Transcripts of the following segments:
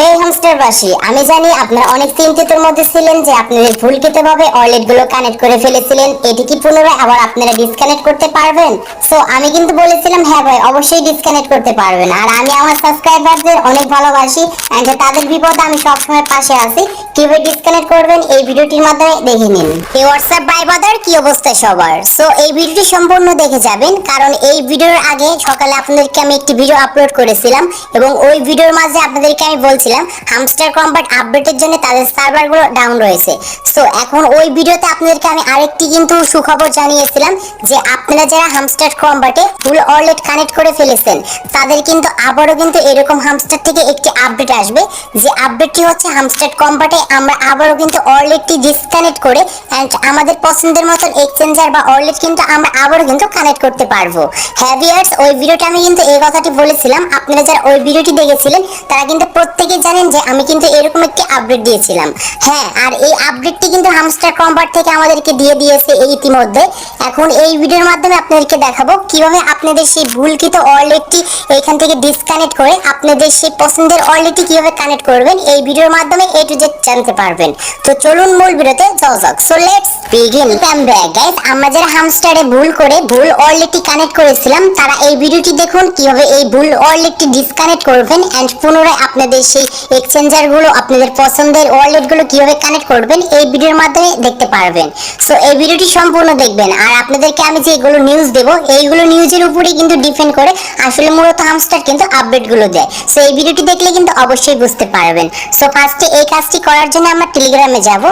Paul হামস্টারবাসী আমি জানি আপনারা অনেক চিন্তিতের মধ্যে ছিলেন যে আপনাদের ভুলকৃতভাবে গুলো কানেক্ট করে ফেলেছিলেন। এটি কি পুনরায় আবার আপনারা ডিসকানেক্ট করতে পারবেন? সো আমি কিন্তু বলেছিলাম হ্যাঁ ভাই, অবশ্যই ডিসকানেক্ট করতে পারবেন। আর আমি আমার সাবস্ক্রাইবারদের অনেক ভালোবাসি এন্ড তাদের বিপদে আমি সবসময় পাশে আছি। কীভাবে ডিসকানেক্ট করবেন? এই ভিডিওটির মাধ্যমে দেখে নিন। এই হোয়াটসঅ্যাপ বাই বাদার কি অবস্থা সবার? সো এই ভিডিওটি সম্পূর্ণ দেখে যাবেন, কারণ এই ভিডিওর আগে সকালে আপনাদেরকে আমি একটি ভিডিও আপলোড করেছিলাম এবং ওই ভিডিওর মাঝে আপনাদেরকে আমি বলছিলাম হামস্টার কম্পার্ট আপডেটের জন্য তাদের সার্ভারগুলো ডাউন রয়েছে। সো এখন ওই ভিডিওতে আপনাদেরকে আমি আরেকটি কিন্তু সুখবর জানিয়েছিলাম যে আপনারা যারা হামস্টার কম্পার্টে ফুল ওয়ালেট কানেক্ট করে ফেলেছেন, তাদের কিন্তু আবারও কিন্তু এরকম হামস্টার থেকে একটি আপডেট আসবে। যে আপডেটটি হচ্ছে হামস্টার কম্পার্টে আমরা আবারও কিন্তু ওয়ালেটটি ডিসকানেক্ট করে অ্যান্ড আমাদের পছন্দের মতন এক্সচেঞ্জার বা ওয়ালেট কিন্তু আমরা আবারও কিন্তু কানেক্ট করতে পারব। হ্যাভিয়ার্স ওই ভিডিওটা আমি কিন্তু এই কথাটি বলেছিলাম। আপনারা যারা ওই ভিডিওটি দেখেছিলেন, তারা কিন্তু প্রত্যেকে জানেন যে আমি কিন্তু এরকম একটি আপডেট দিয়েছিলাম। হ্যাঁ আর এই আপডেটটি কিন্তু হামস্টার কম্পার্ট থেকে আমাদেরকে দিয়ে দিয়েছে এই ইতিমধ্যে। এখন এই ভিডিওর মাধ্যমে আপনাদেরকে দেখাবো কীভাবে আপনাদের সেই ভুলকৃত ওয়ালেটটি এখান থেকে ডিসকানেক্ট করে আপনাদের সেই পছন্দের ওয়ালেটটি কীভাবে কানেক্ট করবেন, এই ভিডিওর মাধ্যমে এ টু জেড জানতে পারবেন। তো চলুন মূল ভিডিওতে যাওয়া যাক। সো লেটস বিগিন এম ব্যাক গাইস আমরা যারা হামস্টারে ভুল করে ভুল ওয়ালেটটি কানেক্ট করেছিলাম, তারা এই ভিডিওটি দেখুন কীভাবে এই ভুল ওয়ালেটটি ডিসকানেক্ট করবেন এন্ড পুনরায় আপনাদের সেই এক্সচেঞ্জারগুলো আপনাদের পছন্দের ওয়ালেটগুলো কীভাবে কানেক্ট করবেন, এই ভিডিওর মাধ্যমে দেখতে পারবেন। সো এই ভিডিওটি সম্পূর্ণ দেখবেন। আর আপনাদেরকে আমি যে এগুলো নিউজ দেব, এইগুলো নিউজের উপরেই কিন্তু ডিপেন্ড করে আসলে মূলত হামস্টার কিন্তু আপডেটগুলো দেয়। সো এই ভিডিওটি দেখলে কিন্তু অবশ্যই বুঝতে পারবেন। সো ফার্স্টে এই কাজটি করার জন্য আমরা টেলিগ্রামে যাব।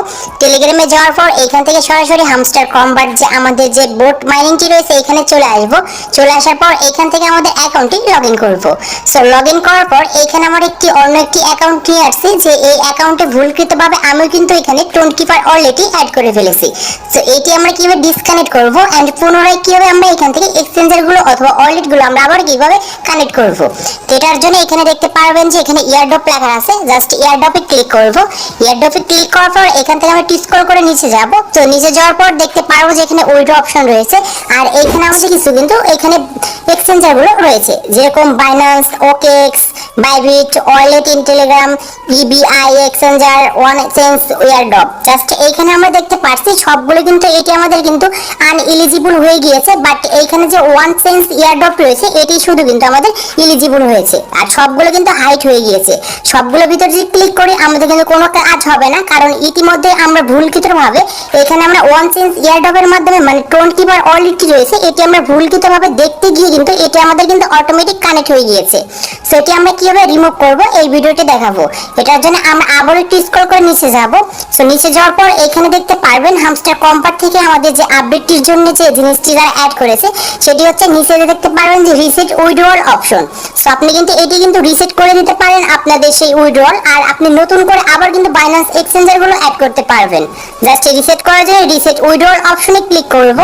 টেলিগ্রামে যাওয়ার পর এখান থেকে সরাসরি হামস্টার কম্বার্ট যে আমাদের যে বোট মাইনিংটি রয়েছে, এখানে চলে আসব। চলে আসার পর এখান থেকে আমাদের অ্যাকাউন্টটি লগ ইন করব। সো লগ ইন করার পর এখানে আমার একটি অন্য একটি অ্যাকাউন্ট নিয়ে আসছে যে এই অ্যাকাউন্টে ভুলকৃতভাবে আমি কিন্তু এখানে টোন কিপার অলরেডি অ্যাড করে ফেলেছি। তো এটি আমরা কীভাবে ডিসকানেক্ট করব এন্ড পুনরায় কীভাবে আমরা এখান থেকে গুলো অথবা ওয়ালেটগুলো আমরা আবার কীভাবে কানেক্ট করব? তো এটার জন্য এখানে দেখতে পারবেন যে এখানে ইয়ারড্রপ লেখা আছে। জাস্ট ইয়ারড্রপে ক্লিক করব। ইয়ারড্রপে ক্লিক করার পর এখান থেকে আমরা স্ক্রল করে নিচে যাব। তো নিচে যাওয়ার পর দেখতে পারব যে এখানে উইড্রো অপশন রয়েছে। আর এইখানে আমাদের কিছু কিন্তু এখানে এক্সচেঞ্জারগুলো রয়েছে। যেরকম Binance OKX Bybit wallet in Telegram EBI exchanger one exchange airdrop just এইখানে আমরা দেখতে পাচ্ছি সবগুলো কিন্তু এটি আমাদের কিন্তু আনএলিজিবল হয়ে গিয়েছে। বাট এইখানে যে ওয়ান সেন্স ইয়ারড্রপ রয়েছে, এটি শুধু কিন্তু আমাদের এলিজিবল হয়েছে। আর সবগুলো কিন্তু হাইট হয়ে গিয়েছে। সবগুলো ভিতরে যদি ক্লিক করি, আমাদের কিন্তু কোনো কাজ হবে না, কারণ ইতিমধ্যে আমরা ভুলকৃতভাবে এখানে আমরা ওয়ান সেন্স ইয়ারড্রপের মাধ্যমে মানে টোন কিপার অলরেডি রয়েছে, এটি আমরা ভুলকৃতভাবে দেখতে গিয়ে কিন্তু এটি আমাদের কিন্তু অটোমেটিক কানেক্ট হয়ে গিয়েছে। সেটি আমরা কীভাবে রিমুভ করব, এই ভিডিওতে দেখাবো। এটার জন্য আমরা আবার একটু স্ক্রল করে নিচে যাব। সো নিচে যাওয়ার পর এখানে দেখতে পারবেন হামস্টার কম্পার্ট থেকে আমাদের যে আপডেটটির জন্য যে জিনিসটি যারা অ্যাড করেছে, সেটি হচ্ছে নিচে যে দেখতে পারবেন যে রিসেট উইড্রোয়াল অপশন সো আপনি কিন্তু এটি কিন্তু রিসেট করে দিতে পারেন আপনাদের সেই উইড্রোয়াল আর আপনি নতুন করে আবার কিন্তু বাইন্যান্স এক্সচেঞ্জারগুলো অ্যাড করতে পারবেন। জাস্ট রিসেট করার জন্য রিসেট উইড্রোয়াল অপশনে ক্লিক করব।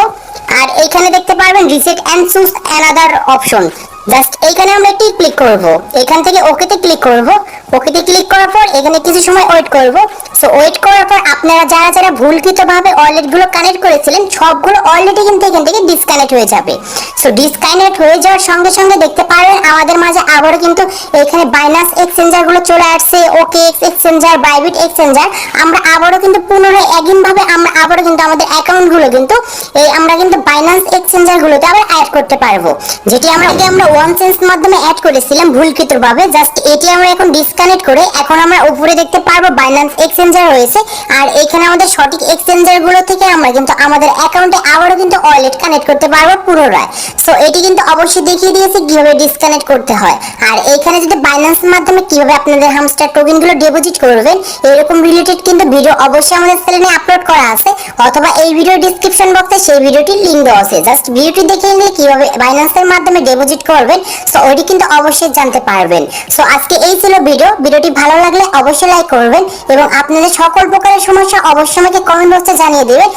আর এখানে দেখতে পারবেন reset and choose another option just এইখানে আমরা একটি ক্লিক করব। এখান থেকে ওকেতে ক্লিক করব। ওকেতে ক্লিক করার পর এখানে কিছু সময় ওয়েট করব। সো ওয়েট করার পর আপনারা যারা যারা ভুলকৃতভাবে ওয়ালেটগুলো কানেক্ট করেছিলেন, সবগুলো অলরেডি কিন্তু এখান থেকে ডিসকানেক্ট হয়ে যাবে। সো ডিসকানেক্ট হয়ে যাওয়ার সঙ্গে সঙ্গে দেখতে পারবেন আমাদের মাঝে আবারও কিন্তু এখানে বাইনান্স এক্সচেঞ্জারগুলো চলে আসছে ওকে এক্স এক্সচেঞ্জার বাইবিট এক্সচেঞ্জার আমরা আবারও কিন্তু পুনরায় একই ভাবে আমরা আবারও কিন্তু আমাদের অ্যাকাউন্টগুলো কিন্তু এই আমরা কিন্তু বাইনান্স এক্সচেঞ্জার গুলোতে আবার অ্যাড করতে পারব। যেটি আমরা আগে আমরা ওয়ান সেন্স মাধ্যমে অ্যাড করেছিলাম ভুলকৃতভাবে। জাস্ট এটি আমরা এখন ডিসকানেক্ট করে এখন আমরা উপরে দেখতে পারব বাইনান্স এক্সচেঞ্জার রয়েছে। আর এখানে আমাদের সঠিক এক্সচেঞ্জারগুলো থেকে আমরা কিন্তু আমাদের অ্যাকাউন্টে আবারও কিন্তু ওয়ালেট কানেক্ট করতে পারব পুনরায়। সো এটি কিন্তু অবশ্যই দেখিয়ে দিয়েছে, কীভাবে ডিসকানেক্ট করতে হয়। আর এখানে যদি বাইন্যান্স মাধ্যমে কীভাবে আপনাদের হামস্টার টোকেনগুলো ডিপোজিট করবেন, এরকম রিলেটেড কিন্তু ভিডিও অবশ্যই আমাদের চ্যানেলে আপলোড করা আছে, অথবা এই ভিডিও ডিসক্রিপশন বক্সে সেই ভিডিওটির লিংক দেওয়া আছে। জাস্ট ভিডিওটি দেখে নিলে কীভাবে বাইন্যান্সের মাধ্যমে ডিপোজিট করবেন সো ওইটি কিন্তু অবশ্যই জানতে পারবেন। সো আজকে এই ছিল ভিডিও ভিডিওটি ভালো লাগলে অবশ্যই লাইক করবেন, এবং আপনাদের সকল প্রকারের সমস্যা অবশ্যই আমাকে কমেন্ট বক্সে জানিয়ে দেবেন